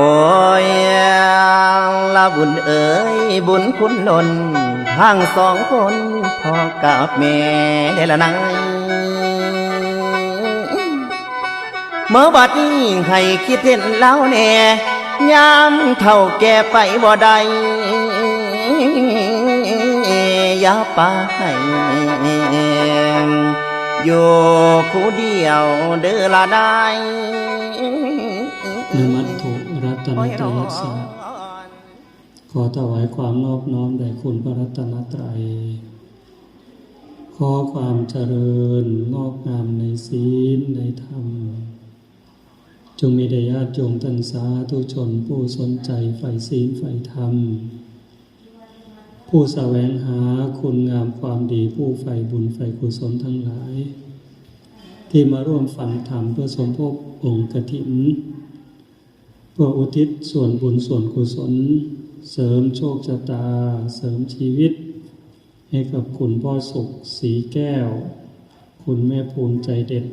โอ้ยละบุญเอ๋ยบุญคุณล่นทั้งสองคนพ่อกับแม่ได้ละนายเมื่อบัดนี้ให้คิดเห็นแล้วแน่ยามเท่าแก่ไปบ่ได้อย่าไปอยู่คู่เดียวเด้อละนายนมัตถุ รัตนตรัยสาขอถวายความนอบน้อมแด่คุณพระรัตนตรัย ขอความเจริญงอกงามในศีลในธรรม จงมีแด่ญาติโยมตันสาธุชนผู้สนใจใฝ่ศีลใฝ่ธรรม ผู้แสวงหาคุณงามความดีผู้ใฝ่บุญใฝ่กุศลทั้งหลาย ที่มาร่วมฟังธรรมเพื่อสมภพองค์กฐิน พื่ออุทิศส่วนบุญส่วนกุศล เสริมโชคชะตา เสริมชีวิต ให้กับคุณพ่อสุขสีแก้ว คุณแม่ภูมิใจเด็ด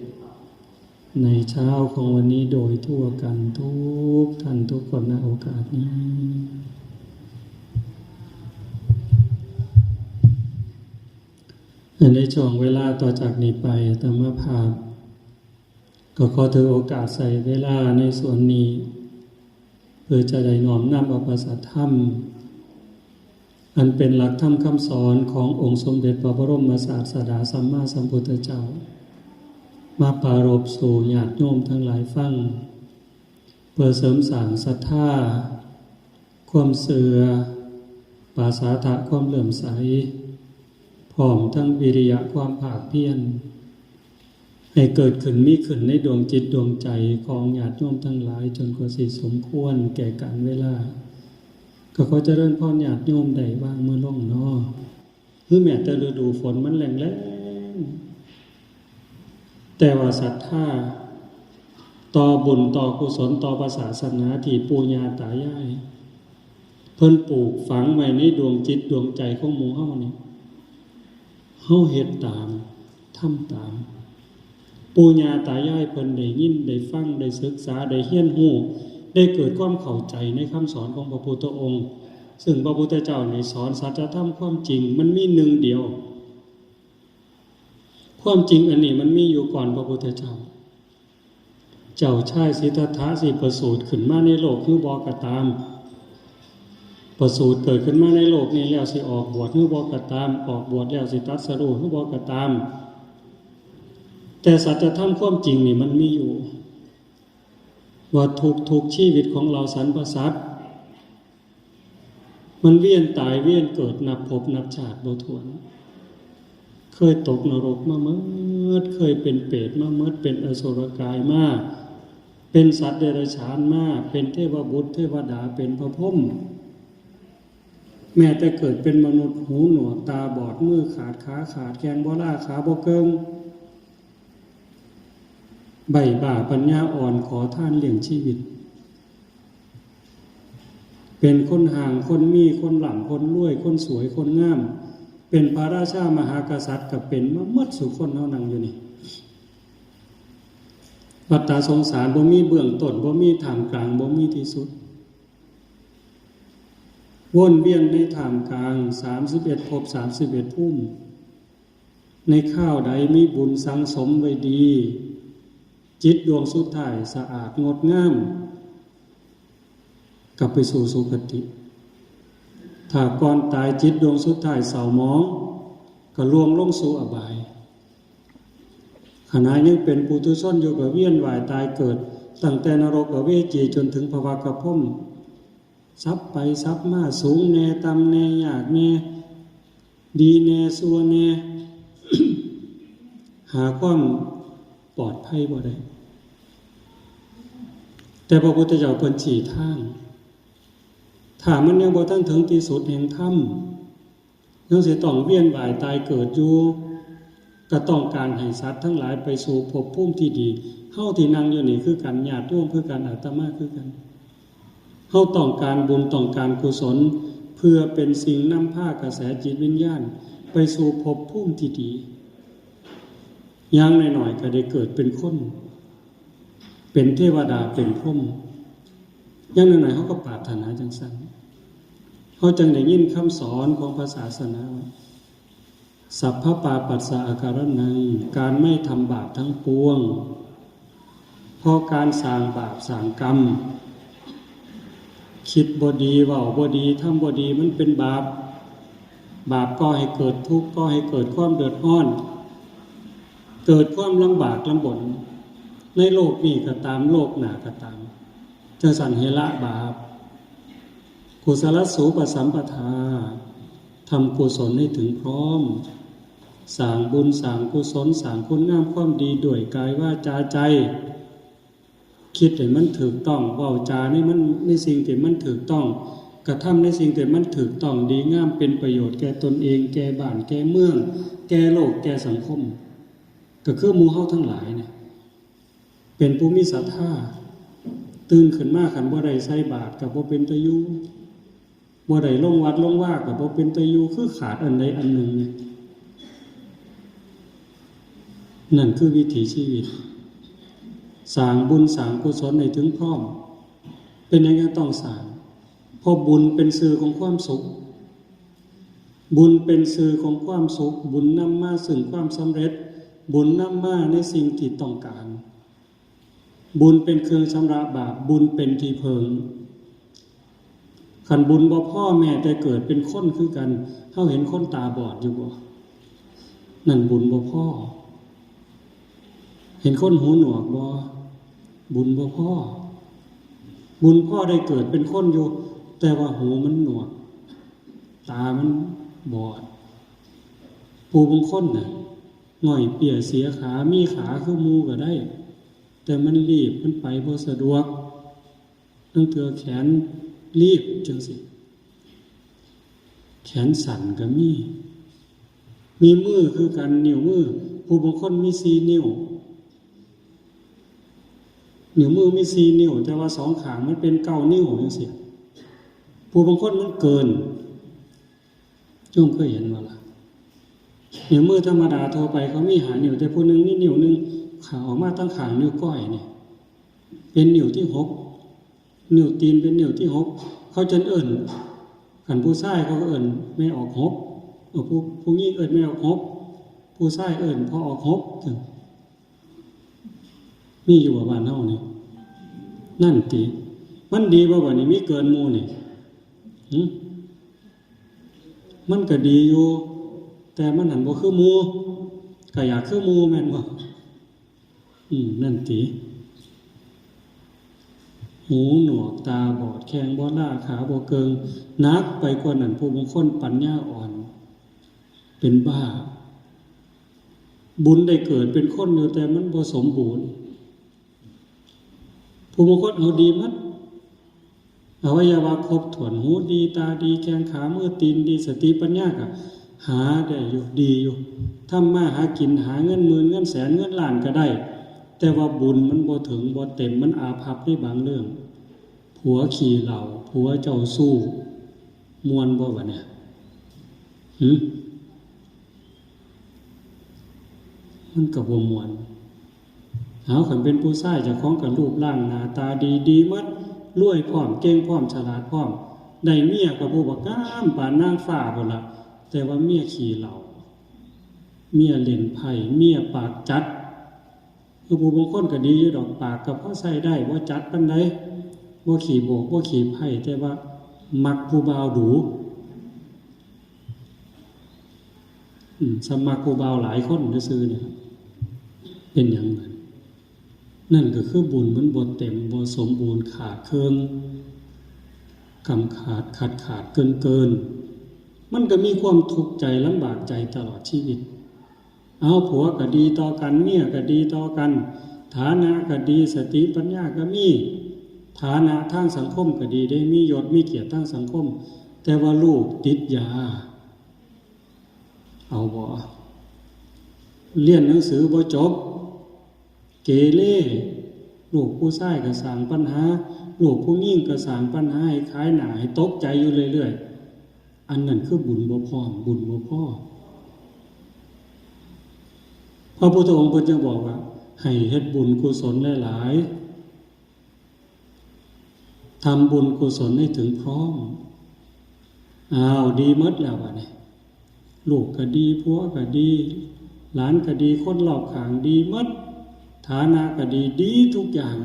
ในเช้าของวันนี้โดยทั่วกันทุกท่านทุกคนในโอกาสนี้ในช่วงเวลาต่อจากนี้ไปธรรมภาพ ก็ขอถือโอกาสใส่เวลาในส่วนนี้ เพื่อจะได้น้อมนำเอาภาษาธรรม อันเป็นหลักธรรมคำสอนขององค์สมเด็จพระบรมศาสดาสัมมาสัมพุทธเจ้า มาปรารบสู่ญาติโยมทั้งหลายฟัง เพื่อเสริมสร้างศรัทธาความเสือปาสาทะความเหลื่อมใสพร้อมทั้งวิริยะความภาคเพียร ให้เกิดขึ้นมีขึ้นในดวงจิตดวงใจของญาติโยมทั้งหลาย จนกว่าสิสมควรแก่การเวลา ก็ขอเจริญพรญาติโยมได้บ้างเมื่อล่องนอคือแม้แต่ฤดูฝนมันแรงแรงแต่ว่าศรัทธาต่อบุญต่อกุศลต่อภาษาสนาที่ปูญาตายาย เพิ่นปลูกฝังไว้ในดวงจิตดวงใจของหมู่เฮานี่เฮาเฮ็ดตามทำตาม ปูญาตายายเพิ่นได้ยินได้ฟังได้ศึกษาได้เฮียนหูได้เกิดความเข้าใจในคำสอนของพระพุทธองค์ ซึ่งพระพุทธเจ้าในสอนสัจธรรมความจริงมันมีหนึ่งเดียว ความจริงอันนี้มันมีอยู่ก่อนพระพุทธเจ้า เจ้าชายสิทธัตถะสิประสูติขึ้นมาในโลกคือบอกระตาม ประสูติเกิดขึ้นมาในโลกนี้แล้วสิออกบวชคือบอกระตาม ออกบวชแล้วสิตัสรู้คือบอกระตาม แต่สัจธรรมความจริงนี่มันมีอยู่ ว่าทุกทุกชีวิตของเราสรรพสัตว์มันเวียนตายเวียนเกิดนับภพนับชาติบ่ทวน เคยตกนรกมาเมื่อเคยเป็นเปรตมาเมื่อเป็นอสุรกายมาเป็นสัตว์เดรัจฉานมาเป็นเทวบุตรเทวดาเป็นพระพรหมแม้แต่เกิดเป็นมนุษย์หูหนวกตาบอดมือขาดขาขาดแขนบ่ล่าขาบ่เกิง ใบบ่าปัญญาอ่อนขอท่านเลี้ยงชีวิต เป็นคนห่างคนมีคนหลังคนรวย คนสวยคนงาม เป็นพระราชามหากษัตริย์กับเป็นมมดสุคนเท่านังอยู่นี่วัฏฏสงสารบ่มีเบื้องต้นบ่มีถามกลางบ่มีที่สุด วนเวียนในถามกลางสามสิบเอ็ดภพสามสิบเอ็ดพุ่มในข้าวใดมีบุญสังสมไว้ดี จิตดวงสุดท้ายสะอาดงดงาม กลับไปสู่สุคติ ถ้าก่อนตายจิตดวงสุดท้ายเศร้าหมองก็ล่วงลงสู่อบาย ขณะยังเป็นปุถุชนอยู่กับเวียนว่ายตายเกิด ตั้งแต่นรกกับเวจีจนถึงภวะกระพ่มซับไปซับมาสูงแน่ต่ำแน่ยากแน่ดีแน่ซัวแน่หาความ ปลอดภัยบ่ได้แต่พระพุทธเจ้าเพิ่นชี้ทางถ้ามันยังบ่ทันถึงที่สุดแห่งธรรมยังสิต้องเวียนว่ายตายเกิดอยู่ก็ต้องการให้สัตว์ทั้งหลายไปสู่ภพภูมิที่ดีเฮาที่นั่งอยู่นี่คือกันญาติโยมคือกันอาตมาคือกันเฮาต้องการบุญต้องการกุศล เพื่อเป็นสิ่งนำพากระแสจิตวิญญาณ ไปสู่ภพภูมิที่ดี ย่างหน่อยๆก็ได้เกิดเป็นคนเป็นเทวดาเป็นพรหมย่างหน่อยๆเขาก็ปรารถนาจังสันเขาจังได้ยินคำสอนของพระศาสนาสัพพะปาปัสสะอาการนังการไม่ทำบาปทั้งปวงเพราะการสร้างบาปสร้างกรรม คิดบดีเว่าบดีทำบดีมันเป็นบาป บาปก็ให้เกิดทุกข์ก็ให้เกิดความเดือดร้อน เกิดความลำบากลำบน ในโลกนี้ก็ตามโลกหนาก็ตามจะสั่นให้ละบาปกุศลสูปสัมปทาทำกุศลให้ถึงพร้อมสร้างบุญสร้างกุศลสร้างคุณงามความดีด้วยกายว่าจาใจ คิดให้มันถูกต้องเว้าจาในมันในสิ่งที่มันถูกต้อง กระทำในสิ่งที่มันถูกต้องดีงามเป็นประโยชน์แก่ตนเอง แก่บ้านแก่เมือง แก่โลกแก่สังคม ก็คือมูเฮาทั้งหลายเนี่ยเป็นผู้มีศรัทธาตื่นขึ้นมาขันบ่ได้ใส่บาตรกับบ่เป็นตะยูบ่ได้ลงวัดลงว่ากับบ่เป็นตะยูคือขาดอันใดอันหนึ่งเนี่ยนั่นคือวิถีชีวิตสร้างบุญสร้างกุศลในถึงพร้อม เป็นยังไงต้องสร้างเพราะบุญเป็นสื่อของความสุข บุญเป็นสื่อของความสุข บุญนำมาซึ่งความสำเร็จ บุญนำมาในสิ่งที่ต้องการ บุญเป็นเครื่องชำระบาปบุญเป็นที่เพิงขันบุญบ่พ่อแม่แต่เกิดเป็นคนคือกันเขาเห็นคนตาบอดอยู่บ่นั่นบุญบ่พ่อ เห็นคนหูหนวกบ่บุญบ่พ่อ บุญพ่อได้เกิดเป็นคนอยู่ แต่ว่าหูมันหนวก ตามันบอด ปูบางคนน่ะ ง่อยเปียเสียขามีขาคือมูก็ได้ แต่มันรีบมันไปบ่สะดวกตั้งเถือแขนรีบจังสิ แขนสั่นก็มี มีมือคือกันนิ้วมือ ผู้บางคนมีสีนิ้วนิ้วมือมีสีนิ้ว แต่ว่าสองขางมันเป็นเก้านิ้วจังสิผู้บางคนมันเกินจุ่มเคยเห็นว่าละ นิ้วมือธรรมดาทั่วไปเขามีหานิ้วแต่ผู้หนึงนี่นิ้วหนึงขาออกมาตั้งขางนิ้วก้อยเนี่ยเป็นนิ้วที่หกนิ้วตีนเป็นนิ้วที่หกเขาจนเอิ่นขันผู้ชายเขาก็เอิ่นไม่ออกหกเออผู้ผู้หญิงเอิ่นไม่ออกหกผู้ชายเอิ่นพอออกหกถึงมีอยู่ว่าบ้านเฮานี่นั่นติมันดีบ่ว่านี่มีเกินมูนี่มันก็ดีอยู่ แต่มันหันบ่คือมูก็อยากคือมูแม่นบ่อืมนั่นติหูหนวกตาบอดแข้งบ่ล่าขาบ่เกิงนักไปกว่านั้นผู้บางคนปัญญาอ่อน เป็นบ้า บุญได้เกิดเป็นคนอยู่แต่มันบ่สมบูรณ์ผู้บางคนเอาดีมัดอวัยวะครบถ้วนหูดีตาดีแข้งขามือตีนดีสติปัญญาก็ หาได้อยู่ดีอยู่ทำมาหากินหาเงินหมื่นเงินแสนเงินล้านก็ได้ แต่ว่าบุญมันบ่ถึงบ่เต็มมันอาภัพในบางเรื่อง ผัวขี่เหล่าผัวเจ้าสู้ มวนบ่วะเนี่ยหืมมันกับวมวนหาขันเป็นผู้ชายจะคล้องกับรูปร่างหน้าตาดีดีมัดรวยพร้อมเก่งพร้อมฉลาดพร้อมได้เมียกับผู้บักกามป่านนางฟ้าบ่ละ แต่ว่าเมียขี่เหล่าเมียเล่นไผ่เมียปากจัดคือผู้บางคนก็ดีอยู่ดอกปากกับพ่อใส่ได้ว่าจัดปันไดว่าขี่โบกว่าขี่ไผ่แต่ว่า มักผู้บาวดูสมัครผู้บาวหลายคนซื้อเนี่ยเป็นอย่างนั้นนั่นก็คือบุญมันบทเต็มบสมบูรณ์ขาดเคิงกำขาดขาดขาดเกินเกิน มันก็มีความทุกข์ใจลำบากใจตลอดชีวิต เอาผัวก็ดีต่อกันเมียก็ดีต่อกัน ฐานะก็ดีสติปัญญาก็มี ฐานะทางสังคมก็ดีได้มียศมีเกียรติทางสังคม แต่ว่าลูกติดยา เอาบ่เรียนหนังสือบ่จบ เกเรลูกผู้ชายก็สร้างปัญหาลูกผู้ยิ่งก็สร้างปัญหาให้ขายหนาให้ตกใจอยู่เรื่อยๆ อันนั้นคือบุญบ่พร้อมบุญบ่พ่อพระพุทธองค์เพิ่นจะบอกว่า ให้เฮ็ดบุญกุศลหลายๆทำบุญกุศลให้ถึงพร้อมอ้าวดีมดแล้ววะเนี่ยลูกก็ดีผัวก็ดี หลานก็ดีคนรอบข้างดีมดฐานะก็ดีดีทุกอย่าง